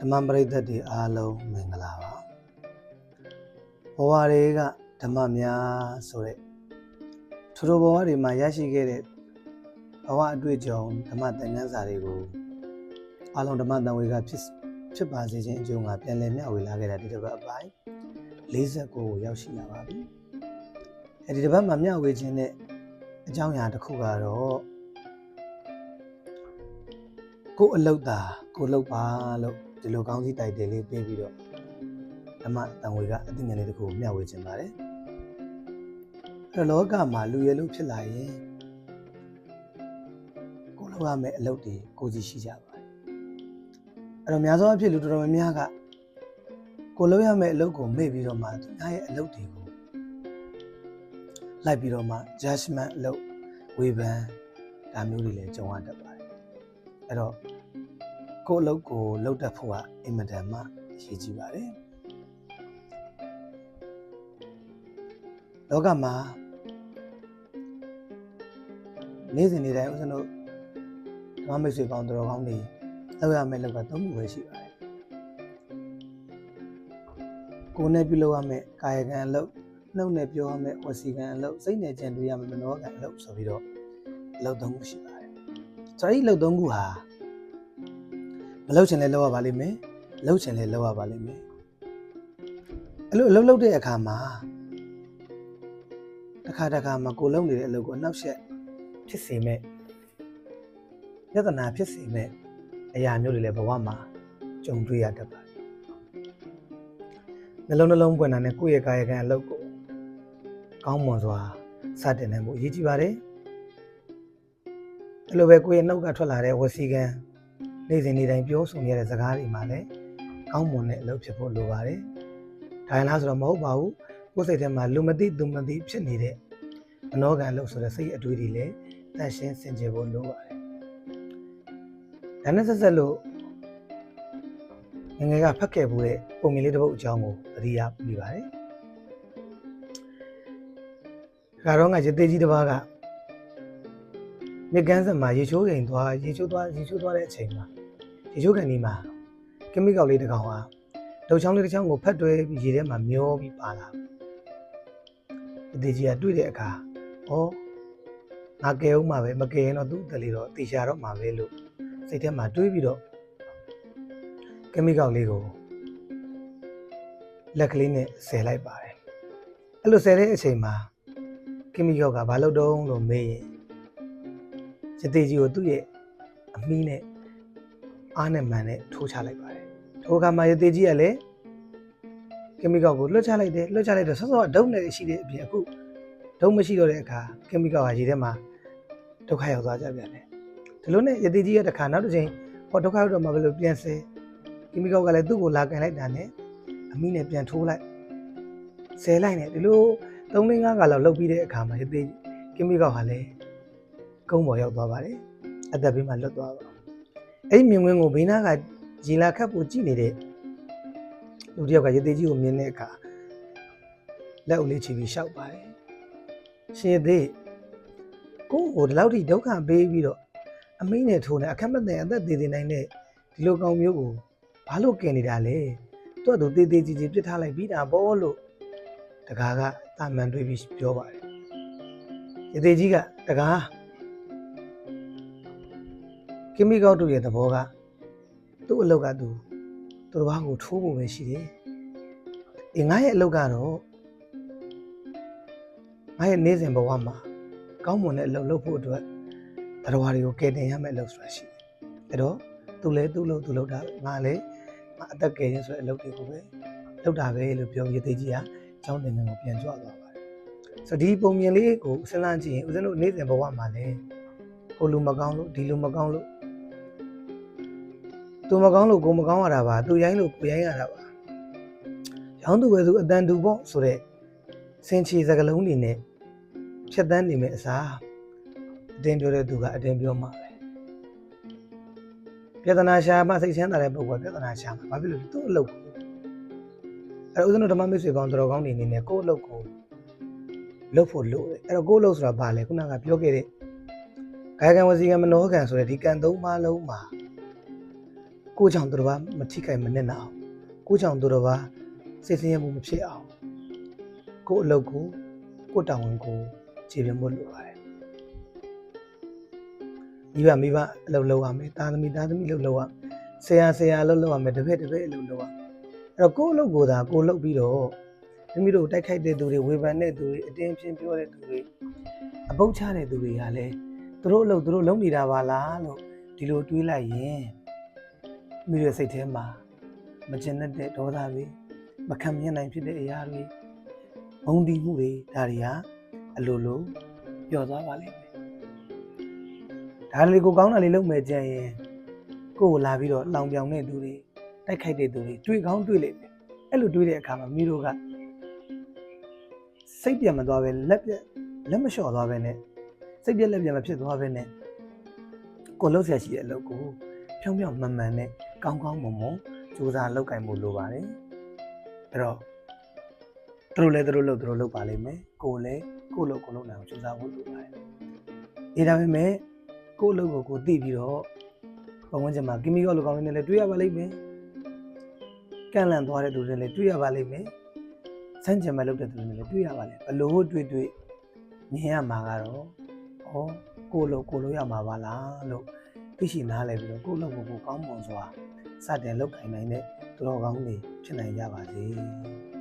ဓမ္မပရိသတ်တွေအားလုံးမင်္ဂလာပါဘဝတွေကဓမ္မများဆိုတဲ့ထိုထိုဘဝတွေမှာရရှိခဲ့တဲ့ဘဝအတွေ့အကြုံဓမ္မသင်ခန်းစာတွေကိုအားလုံးဓမ္မတန်ဝေကဖြစ်ဖြစ်ပါစေခြင်းအကျိုးငါပြန်လည်မျှဝေလာခဲ့တာဒီတစ်ပတ်အပိုင်း49ကိုရောက်ရှိလာပါပြီအဲဒီတစ်ပတ်မှာမျှဝေခြင်းနဲ့အကြောင်းအရာတစ်ခုကတော့ ကိုယ်အလုတ်တာကိုယ်လုတ်ပါလို့ဒီလိုကောင်းစီတိုက်တယ်လေးပေးပြီးတော့ဓမ္မတန်ဝေကအသိဉာဏ်လေးတစ်ခုကိုမျှဝေခြင်းပါတယ်အဲ့တော့လောကမှာလူရလို့ဖြစ်လာရင်ကိုယ်လောက်ရမယ့်အလုပ်တွေကိုယ်စီရှိကြပါတယ်အဲ့တော့များသောအားဖြင့်လူတော်တော်များများကကိုယ်လောက်ရမယ့်အလုပ်ကိုမေ့ပြီးတော့မှသူများရဲ့အလုပ်တွေကိုလိုက်ပြီးတော့မှ judgment အလုပ်ဝေဖန်ဒါမျိုးတွေလည်းကြုံရတတ်ပါတယ် အဲ့တော့ကိုယ့်အလုပ်ကိုလုပ်တတ်ဖို့ကအင်မတန်မှအရေးကြီးပါတယ်လောကမှာနေ့စဉ်နေ့တိုင်းဦးဇင်းတို့ဓမ္မမိတ်ဆွေပေါင်းတော်ကောင်းတွေလောက်ရမယ့်လောက်ကသုံးခုပဲရှိပါတယ်ကိုယ်နဲ့ပြုလုပ်ရမယ့်ကာယကံအလုပ်နှုတ်နဲ့ပြောရမယ့်ဝစီကံအလုပ်စိတ်နဲ့ကြံတွေ့ရမယ့်မနောကံအလုပ်ဆိုပြီးတော့အလုပ်သုံးခုရှိပါတယ် ဆိုတော့ဒီအလုပ်သုံးခုဟာမလုပ်ချင်လဲလုပ်ရပါလိမ့်မယ်လုပ်ချင်လဲလုပ်ရပါလိမ့်မယ်အဲ့လိုအလုပ်လုပ်တဲ့အခါမှာတစ်ခါတစ်ခါမှာကိုယ်လုပ်နေတဲ့အလုပ်ကိုအနောက်ရှက်ဖြစ်စေမဲ့ပြဿနာဖြစ်စေမဲ့အရာမျိုးတွေလည်းဘဝမှာကြုံတွေ့ရတတ်ပါတယ်နှလုံးနှလုံးပွင့်တာနဲ့ကိုယ့်ရဲ့ကာယကံအလုပ်ကိုကောင်းမွန်စွာစတင်နိုင်ဖို့အရေးကြီးပါတယ် အဲ့လိုပဲကိုယ့်ရဲ့နှုတ်ကထွက်လာတဲ့ဝစီကံနေ့စဉ်နေ့တိုင်းပြောဆိုနေရတဲ့စကားတွေမှာလည်းကောင်းမွန်တဲ့အလုပ်ဖြစ်ဖို့လိုပါတယ်ဒါရင်လားဆိုတော့မဟုတ်ပါဘူးကိုယ်စိတ်ထဲမှာလူမသိသူမသိဖြစ်နေတဲ့မနောကံလို့ဆိုတဲ့စိတ်အတွေ့အကြုံတွေလည်းတန့်ရှင်းစင်ကြယ်ဖို့လိုပါတယ်ဒါနဲ့ဆက်ဆက်လို့ငယ်ငယ်ကဖတ်ခဲ့မှုတဲ့ပုံမြင်လေးတစ်ပုဒ်အကြောင်းကိုသတိရမိပါတယ်ခါတော့ငါရသေးကြီးတစ်ပါးက မြကန်းစက်မှာရေချိုးခင်သွားရေချိုးသွားရေချိုးသွားတဲ့အချိန်မှာရေချိုးကန်ဒီမှာကမီကောက်လေးတစ်ကောင်ဟာဒုတ်ချောင်းလေးတစ်ချောင်းကိုဖတ်တွဲပြီးရေထဲမှာမျောပြီးပါလာအသေးကြီးကတွေ့တဲ့အခါဩငါကဲဦးမှာပဲမကဲရင်တော့သူ့အတလေးတော့တေချာတော့မှာပဲလို့စိတ်ထဲမှာတွေးပြီးတော့ကမီကောက်လေးကိုလက်ကလေးနဲ့ဆယ်လိုက်ပါတယ်အဲ့လိုဆယ်တဲ့အချိန်မှာကမီကောက်ကဘာလုပ်တော့လို့မေးရင် ရသေးကြီးကိုသူ့ရဲ့အမီးနဲ့အားနဲ့မှန်နဲ့ထိုးချလိုက်ပါတယ်ထိုးခါမှာရသေးကြီးကလည်းကမီကောက်ကိုလွှတ်ချလိုက်တယ်လွှတ်ချလိုက်တော့ဆော့ဆော့ဒုံနဲ့ရှိတဲ့အပြင်အခုဒုံမရှိတော့တဲ့အခါကမီကောက်ကရေထဲမှာဒုက္ခရောက်သွားကြပြန်တယ်ဒီလိုနဲ့ရသေးကြီးရဲ့တစ်ခါနောက်တစ်ချိန်ဟောဒုက္ခရောက်တော့မှဘယ်လိုပြန်ဆဲကမီကောက်ကလည်းသူ့ကိုလာကန်လိုက်တာနဲ့အမီးနဲ့ပြန်ထိုးလိုက်ဆဲလိုက်နဲ့ဒီလို3 5 5ကလောက်လှုပ်ပြီးတဲ့အခါမှာရသေးကမီကောက်ဟာလည်း ကုန်းပေါ်ရောက်သွားပါတယ်အသက်ဘေးမှာလွတ်သွားပါအဲ့ဒီမြင်ကွင်းကိုဘေးနားကရီလာခတ်ဖို့ကြည့်နေတဲ့လူတစ်ယောက်ကရသေးကြီးကိုမြင်တဲ့အခါလက်ဦးလေးချီပြီးရှောက်ပါတယ်ရှင်ရသေးကိုယ့်ကိုဒီလောက်ထိဒုက္ခပေးပြီးတော့အမိနဲ့ထိုးနေအခက်မသိအသက်သေးသေးနိုင်တဲ့ဒီလိုကောင်မျိုးကိုဘာလို့ကင်နေတာလဲသူ့အတူသေးသေးကြီးကြီးပြစ်ထားလိုက်ပြီးတာဘောလို့တကားကတာမန်တွေးပြီးပြောပါတယ်ရသေးကြီးကတကား ကင်မီကောက်တို့ရဲ့သဘောကသူ့အလုပ်ကသူသူတစ်ပါးကိုထိုးဖို့ပဲရှိတယ်။အေးငါရဲ့အလုပ်ကတော့ငါရဲ့နေ့စဉ်ဘဝမှာကောင်းမွန်တဲ့အလုပ်လုပ်ဖို့အတွက်တရားတွေကိုကယ်တင်ရမယ့်အလုပ်ဆိုတာရှိတယ်။အဲ့တော့သူလည်းသူ့လုပ်သူလုပ်တာငါလည်းငါအသက်ကယ်ရင်ဆိုတဲ့အလုပ်တွေကိုပဲလုပ်တာပဲလို့ပြောရသေးကြီးကကျောင်းတင်ငန်းကိုပြန်ကြွသွားပါတယ်။ဆိုတော့ဒီပုံမြင်လေးကိုစဉ်းစားကြည့်ရင်ဦးဇင်းတို့နေ့စဉ်ဘဝမှာလည်း ဟိုလူမကောင်းလို့ဒီလူမကောင်းလို့သူမကောင်းလို့ကိုမကောင်းရတာပါသူရိုင်းလို့ကိုရိုင်းရတာပါရောင်းသူပဲသူအတန်တူပေါ့ဆိုတော့စင်ချီစကလုံးတွေနဲ့ဖြတ်တန်းနေမယ်အစားအတင်းပြောတဲ့သူကအတင်းပြောမှာပဲပြဿနာရှာမှစိတ်ချမ်းသာတဲ့ပုဂ္ဂိုလ်ကပြဿနာရှာမှာဘာဖြစ်လို့လဲသူ့အလုပ်ကိုအဲ့တော့ဦးဇင်းတို့ဓမ္မမိတ်ဆွေကောင်းတော်ကောင်းနေနေနဲ့ကိုယ့်အလုပ်ကိုလုပ်ဖို့လိုတယ်အဲ့တော့ကိုယ့်အလုပ်ဆိုတာဘာလဲခုနကပြောခဲ့တဲ့ ကာယကံဝစီကံမနောကံဆိုတဲ့ဒီကံသုံးပါးလုံးမှာကိုယ့်ကြောင့်သူတော်ဘာမထိခိုက်မနစ်နာအောင်ကိုယ့်ကြောင့်သူတော်ဘာစိတ်ဆင်းရဲမှုမဖြစ်အောင်ကိုယ့်အလုပ်ကိုကိုယ့်တာဝန်ကိုခြေပြဖို့လိုပါတယ်မိဘမိဘအလုပ်လုပ်ရမယ်တာသမီတာသမီအလုပ်လုပ်ရဆရာဆရာအလုပ်လုပ်ရမယ်တစ်ဖက်တစ်ဖက်အလုပ်လုပ်ရအဲ့တော့ကိုယ့်အလုပ်ကိုသာကိုယ်လုပ်ပြီးတော့မိမိတို့တိုက်ခိုက်တဲ့သူတွေဝေဖန်တဲ့သူတွေအတင်းချင်းပြောတဲ့သူတွေအပုတ်ချတဲ့သူတွေကလည်း သူတို့အလုပ်သူတို့လုပ်နေတာပါလားလို့ဒီလိုတွေးလိုက်ရင်မိရဲ့စိတ်ထဲမှာမကျင်တတ်တဲ့ဒေါသတွေမခံမြင်နိုင်ဖြစ်တဲ့အရာတွေဘုံဒီမှုတွေဒါတွေဟာအလိုလိုပျော်သွားပါလိမ့်မယ်ဒါလေးကိုကောင်းတာလေးလုပ်မယ်ကြရင်ကိုယ်ကိုလာပြီးတော့လောင်ပြောင်တဲ့သူတွေတိုက်ခိုက်တဲ့သူတွေတွေ့ကောင်းတွေ့လိမ့်မယ်အဲ့လိုတွေ့တဲ့အခါမှာမိတို့ကစိတ်ပြန်မသွားပဲလက်ပြက်လက်မလျှော့သွားပဲနဲ့ စိတ်ပြက်လက်ပြက်မဖြစ်သွားပဲနဲ့ကိုယ်လှုပ်ဆက်ရှိတဲ့အလုပ်ကိုဖြောင်းဖြောင်းမှန်မှန်နဲ့ကောင်းကောင်းမွန်မွန်စူးစမ်းလုပ်ကင်မှုလိုပါတယ်အဲ့တော့သူတို့လည်းသူတို့လုပ်သူတို့လုပ်ပါလိမ့်မယ်ကိုယ်လည်းကိုယ်လုပ်ကိုယ်လုပ်နိုင်အောင်စူးစမ်းဖို့လိုပါတယ်အေးဒါပေမဲ့ကိုယ်လုပ်ကိုကိုယ်သိပြီးတော့ပတ်ဝန်းကျင်မှာကီမီကောလိုကောင်းနေလည်းတွေ့ရပါလိမ့်မယ်ကန့်လန့်သွားတဲ့သူတွေလည်းတွေ့ရပါလိမ့်မယ်စမ်းကြံမဲ့လုပ်တဲ့သူတွေလည်းတွေ့ရပါလိမ့်ဘလို့တွေ့တွေ့မြင်ရမှာကတော့။ ဩကိုလို့ကိုလို့ရမှာပါလားလို့သိရှိနားလဲပြီးတော့ကိုလို့ကိုကိုကောင်းမွန်စွာစတင်လုပ်ကိုင်နိုင်တဲ့သူတော်ကောင်းတွေဖြစ်နိုင်ကြပါစေ။